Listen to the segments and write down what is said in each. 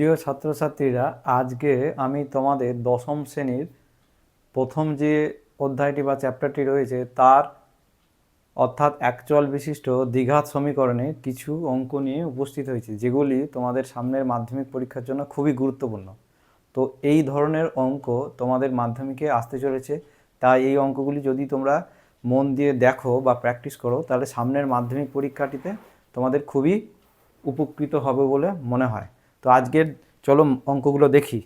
প্রিয় ছাত্রছাত্রীরা, আজকে আমি তোমাদের দশম শ্রেণির প্রথম যে অধ্যায়টি বা চ্যাপ্টারটি রয়েছে, তার অর্থাৎ অ্যাকচুয়াল বিশিষ্ট দ্বিঘাত সমীকরণে কিছু অঙ্ক নিয়ে উপস্থিত হয়েছে, যেগুলি তোমাদের সামনের মাধ্যমিক পরীক্ষার জন্য খুবই গুরুত্বপূর্ণ। তো এই ধরনের অঙ্ক তোমাদের মাধ্যমিকে আসতে চলেছে, তাই এই অঙ্কগুলি যদি তোমরা মন দিয়ে দেখো বা প্র্যাকটিস করো, তাহলে সামনের মাধ্যমিক পরীক্ষাটিতে তোমাদের খুবই উপকৃত হবে বলে মনে হয়। তো আজকের চলো অঙ্কগুলো দেখি।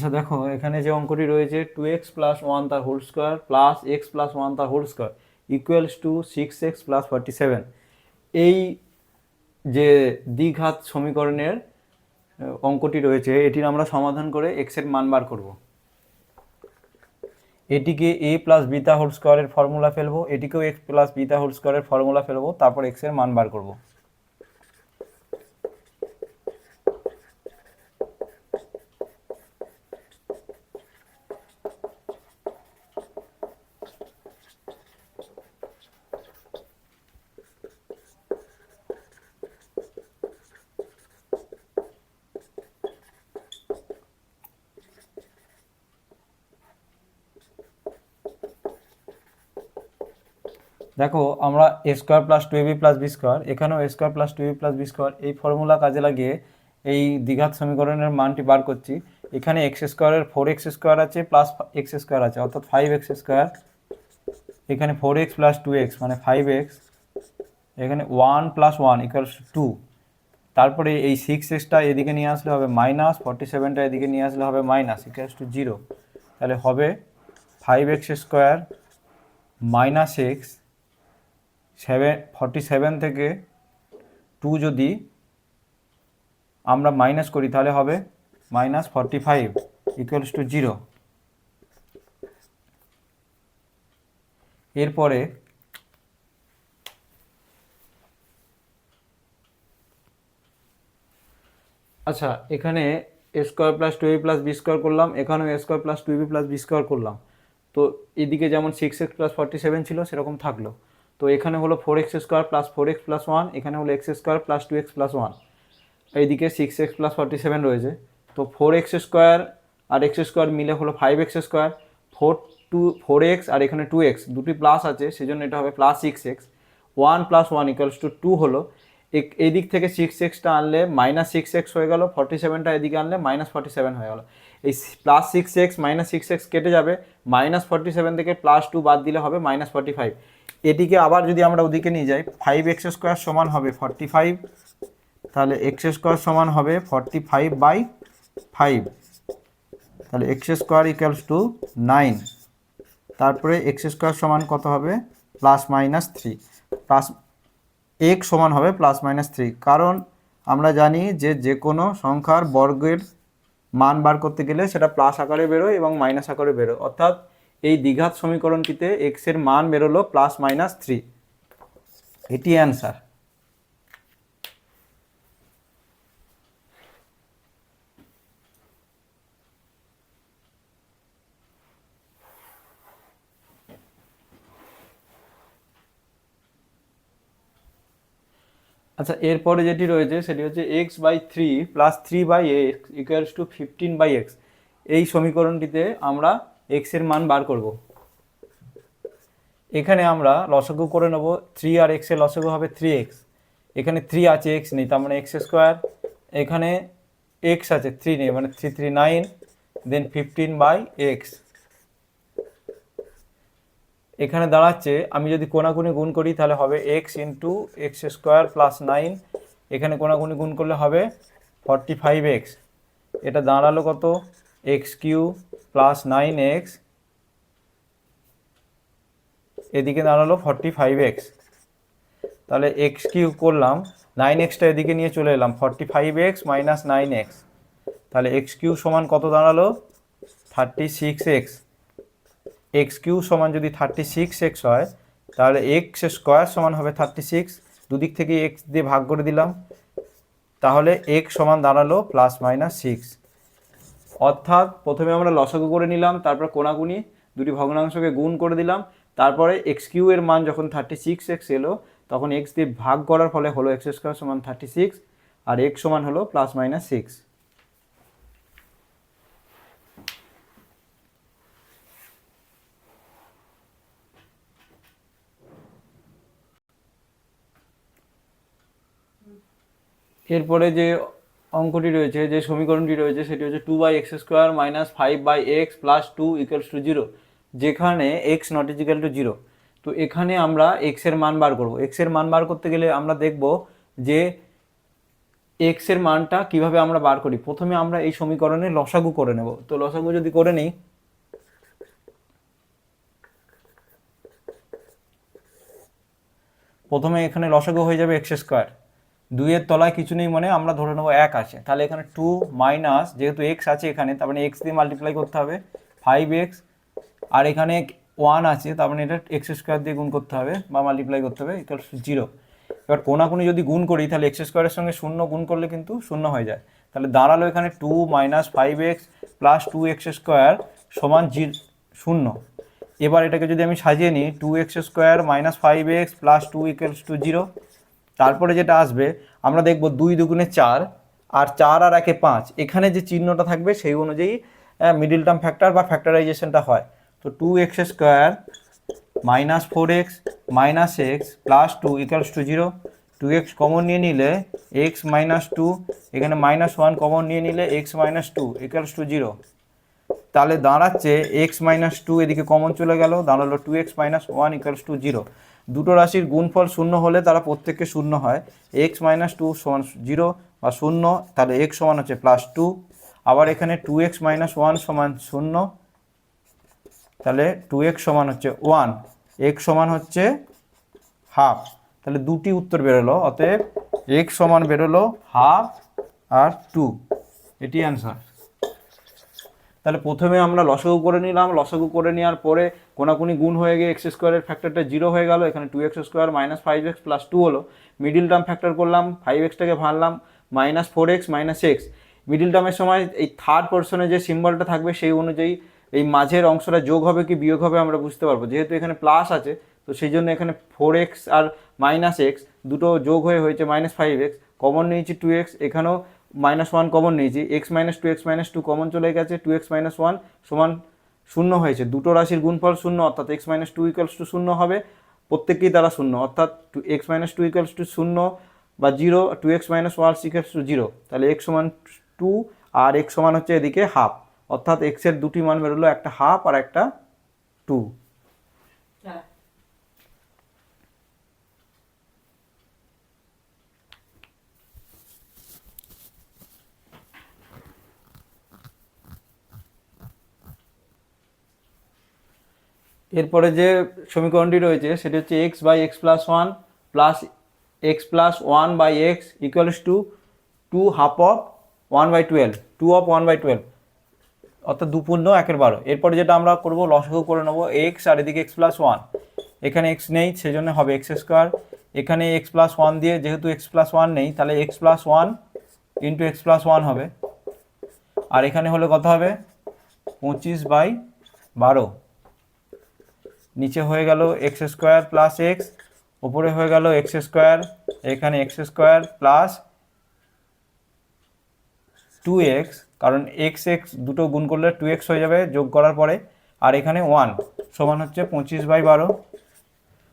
আচ্ছা দেখো, এখানে যে অঙ্কটি রয়েছে টু এক্স প্লাস ওয়ান তার whole square plus x plus one তার whole square equals to six x plus forty seven এই যে দ্বিঘাত সমীকরণের অঙ্কটি রয়েছে, এটির আমরা সমাধান করে এক্সের মান বার করব। এটিকে এ প্লাস বিটা হোল স্কোয়ারের ফর্মুলা ফেলব, এটিকেও এক্স প্লাস বিটা হোল স্কোয়ারের ফর্মুলা ফেলব, তারপর এক্সের মান বার করব। দেখো, আমরা a square plus two b plus b square এখানেও a square plus two b plus b square এই ফর্মুলা কাজে লাগিয়ে এই দ্বিঘাত সমীকরণের মানটি বার করছি। এখানে এক্স স্কোয়ারের ফোর এক্স স্কোয়ার আছে প্লাস এক্স স্কোয়ার আছে, অর্থাৎ ফাইভ এক্স স্কোয়ার এখানে four x plus two x মানে ফাইভ এক্স এখানে one plus one equals to তারপরে এই সিক্স এক্সটা এদিকে নিয়ে আসলে হবে মাইনাস ফর্টি সেভেনটা এদিকে নিয়ে আসলে হবে মাইনাস ইকুয়ালস টু জিরো তাহলে হবে five x square minus x seven forty seven থেকে টু যদি আমরা মাইনাস করি, তাহলে হবে minus forty five equals two zero এরপরে আচ্ছা এখানে a square plus two plus b square করলাম, এখানেও a square plus two b plus b square করলাম। তো এদিকে যেমন six x plus forty seven ছিল, সেরকম থাকল। তো এখানে হলো four x square plus four x plus one এখানে হলো x square plus two x plus one এইদিকে six x plus forty seven রয়েছে। তো ফোর এক্স স্কোয়ার আর এক্স স্কোয়ার মিলে হলো five x square four two four x আর এখানে two x দুটি প্লাস আছে, সেজন্য এটা হবে plus six x one plus one equals two two হলো। এক- এই দিক থেকে সিক্স এক্সটা আনলে মাইনাস সিক্স এক্স হয়ে গেল ফর্টি সেভেনটা এদিকে আনলে মাইনাস ফর্টি সেভেন হয়ে গেল। এই plus six x minus six x কেটে যাবে মাইনাস ফর্টি সেভেন থেকে প্লাস টু বাদ দিলে হবে মাইনাস ফর্টি ফাইভ এটিকে আবার যদি আমরা ওদিকে নিয়ে যাই ফাইভ এক্স স্কোয়ার সমান হবে ফর্টি ফাইভ তাহলে এক্স স্কোয়ার সমান হবে ফর্টি ফাইভ বাই ফাইভ তাহলে x square equals to nine তারপরে এক্স স্কোয়ার সমান কত হবে? প্লাস মাইনাস থ্রি প্লাস এক সমান হবে প্লাস মাইনাস থ্রি কারণ আমরা জানি যে যে কোনো সংখ্যার বর্গের মান বার করতে গেলে সেটা প্লাস আকারে বেরোয় এবং মাইনাস আকারে বেরোয়। অর্থাৎ এই দ্বিঘাত সমীকরণটিতে এক্সের মান বেরোলো প্লাস মাইনাস থ্রি এটি অ্যান্সার আচ্ছা এরপরে যেটি রয়েছে সেটি হচ্ছে x by three plus three by x equals to fifteen by x এই সমীকরণটিতে আমরা এক্সের মান বার করব। এখানে আমরা লসগু করে নেব থ্রি আর এক্সের লসগু হবে থ্রি এক্স এখানে থ্রি আছে এক্স নেই, তার মানে এক্স স্কোয়ার এখানে এক্স আছে থ্রি নেই মানে three three nine then fifteen by x এখানে দাঁড়াচ্ছে, আমি যদি কোনাকুনি গুণ করি তাহলে হবে x into x square plus nine এখানে কোনাকুনি গুণ করলে হবে ফর্টি ফাইভ এক্স এটা দাঁড়াল কত? X cube plus nine x এদিকে দাঁড়াল ফর্টি ফাইভ এক্স তাহলে এক্স কিউব করলাম নাইন এক্সটা এদিকে নিয়ে চলে এলাম forty five x minus nine x তাহলে এক্স কিউব সমান কত দাঁড়াল? Thirty six x x cube সমান যদি থার্টি সিক্স এক্স হয়, তাহলে এক্স স্কোয়ার সমান হবে থার্টি সিক্স দুদিক থেকে এক্স দিয়ে ভাগ করে দিলাম, তাহলে এক্স সমান দাঁড়াল প্লাস মাইনাস সিক্স অর্থাৎ প্রথমে আমরা লসাগু করে নিলাম, তারপর কোনাকুনি দুটি ভগ্নাংশকে গুণ করে দিলাম, তারপরে এক্স কিউ এর মান যখন থার্টি সিক্স এক্স এলো, তখন এক্স দিয়ে ভাগ করার ফলে হলো এক্স স্কোয়ার সমান থার্টি সিক্স আর এক্স সমান হলো প্লাস মাইনাস সিক্স এরপরে যে অঙ্কটি রয়েছে, যে সমীকরণটি রয়েছে সেটি হচ্ছে two by x square minus five by x plus two equals to zero যেখানে x not equal to zero তো এখানে আমরা এক্সের মান বার করব। এক্সের মান বার করতে গেলে আমরা দেখব যে এক্সের মানটা কীভাবে আমরা বার করি। প্রথমে আমরা এই সমীকরণে লসাগু করে নেব। তো লসাগু যদি করে নিই, প্রথমে এখানে লসাগু হয়ে যাবে এক্স স্কোয়ার দুইয়ের তলায় কিছু নেই মানে আমরা ধরে নেব এক আছে। তাহলে এখানে টু মাইনাস যেহেতু এক্স আছে এখানে, তার মানে এক্স দিয়ে মাল্টিপ্লাই করতে হবে ফাইভ এক্স আর এখানে ওয়ান আছে, তার মানে এটা এক্স স্কোয়ার দিয়ে গুণ করতে হবে বা মাল্টিপ্লাই করতে হবে ইকুয়াল জিরো এবার কোনাকুনি যদি গুণ করি, তাহলে এক্স স্কোয়ারের সঙ্গে শূন্য গুণ করলে কিন্তু শূন্য হয়ে যায়। তাহলে দাঁড়াল এখানে two minus five x plus two x square সমান জি, শূন্য। এবার এটাকে যদি আমি সাজিয়ে নিই two x square minus five x plus two equals to zero তারপরে যেটা আসবে, আমরা দেখব দুই দুগুণে চার আর চার আর একে পাঁচ। এখানে যে চিহ্নটা থাকবে সেই অনুযায়ী মিডিল টার্ম ফ্যাক্টর বা ফ্যাক্টরাইজেশনটা হয়। তো two x square minus four x minus x plus two equals to zero two x common নিয়ে নিলে এক্স মাইনাস টু এখানে মাইনাস ওয়ান কমন নিয়ে নিলে x minus two equals to zero তাহলে দাঁড়াচ্ছে এক্স মাইনাস টু এদিকে common চলে গেল, দাঁড়াল two x minus one equals to zero দুটো রাশির গুণফল শূন্য হলে তারা প্রত্যেককে শূন্য হয়। এক্স মাইনাস টু সমান জিরো বা শূন্য, তাহলে এক্স সমান হচ্ছে প্লাস টু আবার এখানে টু এক্স মাইনাস ওয়ান সমান শূন্য, তাহলে টু এক্স সমান হচ্ছে ওয়ান এক্স সমান হচ্ছে হাফ তাহলে দুটি উত্তর বেরোলো, অতএব এক্স সমান বেরোলো হাফ আর টু এটি অ্যান্সার তাহলে প্রথমে আমরা লসাগু করে নিলাম। লসাগু করে নেওয়ার পরে কোনাকুনি গুণ হয়ে গিয়ে এক্স স্কোয়ারের ফ্যাক্টরটা জিরো হয়ে গেল। এখানে two x square minus five x plus two হলো। মিডিল টার্ম ফ্যাক্টর করলাম ফাইভ এক্সটাকে ভাঙলাম minus four x minus x middle টার্মের সময় এই থার্ড পার্সনে যে সিম্বলটা থাকবে সেই অনুযায়ী এই মাঝের অংশটা যোগ হবে কি বিয়োগ হবে আমরা বুঝতে পারব। যেহেতু এখানে প্লাস আছে, তো সেই জন্য এখানে ফোর এক্স আর মাইনাস এক্স দুটো যোগ হয়ে হয়েছে মাইনাস ফাইভ এক্স কমন নিয়েছি টু এক্স এখানেও মাইনাস ওয়ান কমন নিয়েছি x minus two x minus two common চলে গেছে টু এক্স মাইনাস ওয়ান সমান শূন্য হয়েছে। দুটো রাশির গুণফল শূন্য, অর্থাৎ x minus two equals to শূন্য হবে প্রত্যেককেই তারা শূন্য, অর্থাৎ two x minus two equals to শূন্য বা zero two x minus one equals to zero তাহলে এক্স সমান টু আর এক্স সমান হচ্ছে এদিকে হাফ অর্থাৎ এক্সের দুটি মান বেরোলো একটা হাফ আর একটা টু এরপরে যে সমীকরণটি রয়েছে, সেটি হচ্ছে x by x plus one plus x plus one by x equals to two half of one by twelve two of one by twelve অর্থাৎ দুপূর্ণ একের বারো। এরপরে যেটা আমরা করব লসাগু করে নেব এক্স আর এদিকে এক্স প্লাস ওয়ান এখানে এক্স নেই, সেজন্য হবে এক্স স্কোয়ার এখানে এক্স প্লাস ওয়ান দিয়ে যেহেতু এক্স প্লাস ওয়ান নেই, তাহলে x plus one into x plus one হবে। আর এখানে হলে কত হবে? পঁচিশ বাই বারো। নিচে হয়ে গেল এক্স স্কোয়ার প্লাস এক্স ওপরে হয়ে গেল এক্স স্কোয়ার এখানে x square plus two x কারণ এক্স এক্স দুটো গুণ করলে টু এক্স হয়ে যাবে, যোগ করার পরে, আর এখানে ওয়ান সমান হচ্ছে পঁচিশ বাই বারো।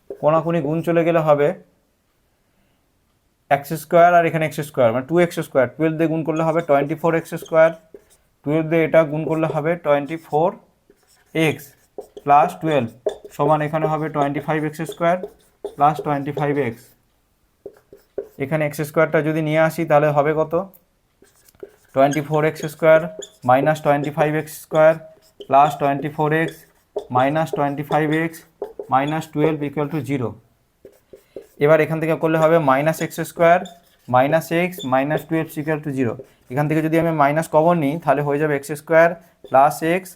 কোনাকুনি গুণ চলে গেলে হবে এক্স স্কোয়ার আর এখানে এক্স স্কোয়ার মানে টু এক্স স্কোয়ার টুয়েলভ দিয়ে গুণ করলে হবে twenty four x square twelve দিয়ে এটা গুণ করলে হবে twenty four x plus twelve সমান এখানে হবে twenty five x square plus twenty five x এখানে এক্স স্কোয়ারটা যদি নিয়ে আসি, তাহলে হবে কত? Twenty four x square minus twenty five x square plus twenty four x minus twenty five x minus twelve equal two zero এবার এখান থেকে করলে হবে minus x square minus x minus twelve সিকাল to zero এখান থেকে যদি আমি minus common নিই, তাহলে হয়ে যাবে x square plus x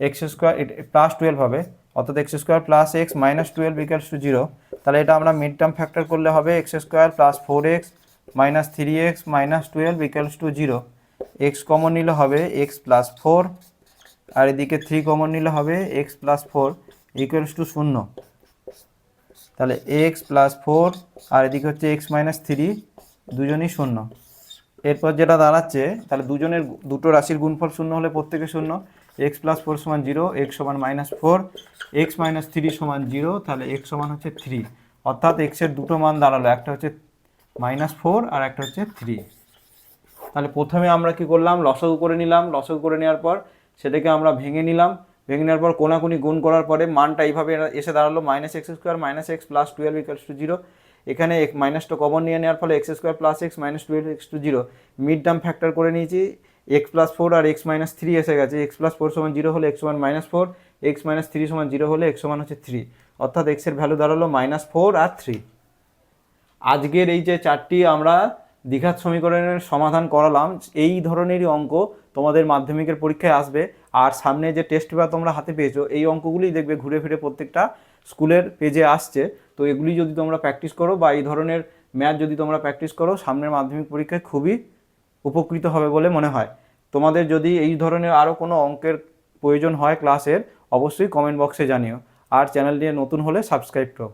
x square plus twelve হবে। অর্থাৎ x square plus x minus twelve equals to zero তাহলে এটা আমরা মিড টার্ম ফ্যাক্টর করলে হবে x square plus four x minus three x minus twelve equals to zero x common নিলে হবে x plus four আর এদিকে থ্রি কমন নিলে হবে x plus four equals to শূন্য। তাহলে এক্স প্লাস ফোর আর এদিকে হচ্ছে এক্স মাইনাস থ্রি দুজনই শূন্য। এরপর যেটা দাঁড়াচ্ছে, তাহলে দুজনের, দুটো রাশির গুণফল শূন্য হলে প্রত্যেকে শূন্য। এক্স প্লাস ফোর সমান জিরো এক্স সমান minus four x minus three সমান জিরো তাহলে এক্স সমান হচ্ছে থ্রি অর্থাৎ এক্সের দুটো মান দাঁড়াল, একটা হচ্ছে মাইনাস ফোর আর একটা হচ্ছে থ্রি তাহলে প্রথমে আমরা কি করলাম? লসগু করে নিলাম। লসগু করে নেওয়ার পর সেটাকে আমরা ভেঙে নিলাম। ভেঙে নেওয়ার পর কোনাকুনি গুণ করার পরে মানটা এইভাবে এসে দাঁড়াল minus x square minus x plus twelve equals to zero এখানে মাইনাসটা কমন নিয়ে নেওয়ার ফলে x square plus x minus twelve x to zero mid term factor করে নিয়েছি। এক্স প্লাস ফোর আর এক্স মাইনাস থ্রি এসে গেছে। এক্স প্লাস ফোর সমান জিরো হলে এক্স সমান minus four x minus three সমান জিরো হলে এক্স সমান হচ্ছে থ্রি অর্থাৎ এক্সের ভ্যালু দাঁড়াল মাইনাস ফোর আর থ্রি আজকের এই যে চারটি আমরা দ্বিঘাত সমীকরণের সমাধান করালাম, এই ধরনেরই অঙ্ক তোমাদের মাধ্যমিকের পরীক্ষায় আসবে। আর সামনে যে টেস্ট পেপার তোমরা হাতে পেয়েছ, এই অঙ্কগুলি দেখবে ঘুরে ফিরে প্রত্যেকটা স্কুলের পেজে আসছে। তো এগুলি যদি তোমরা প্র্যাকটিস করো বা এই ধরনের ম্যাথ যদি তোমরা প্র্যাকটিস করো, সামনের মাধ্যমিক পরীক্ষায় খুবই উপকৃত হবে বলে মনে হয়। তোমাদের যদি এই ধরনের আরও কোনো অঙ্কের প্রয়োজন হয় ক্লাসের, অবশ্যই কমেন্ট বক্সে জানিও। আর চ্যানেলটি নতুন হলে সাবস্ক্রাইব করো।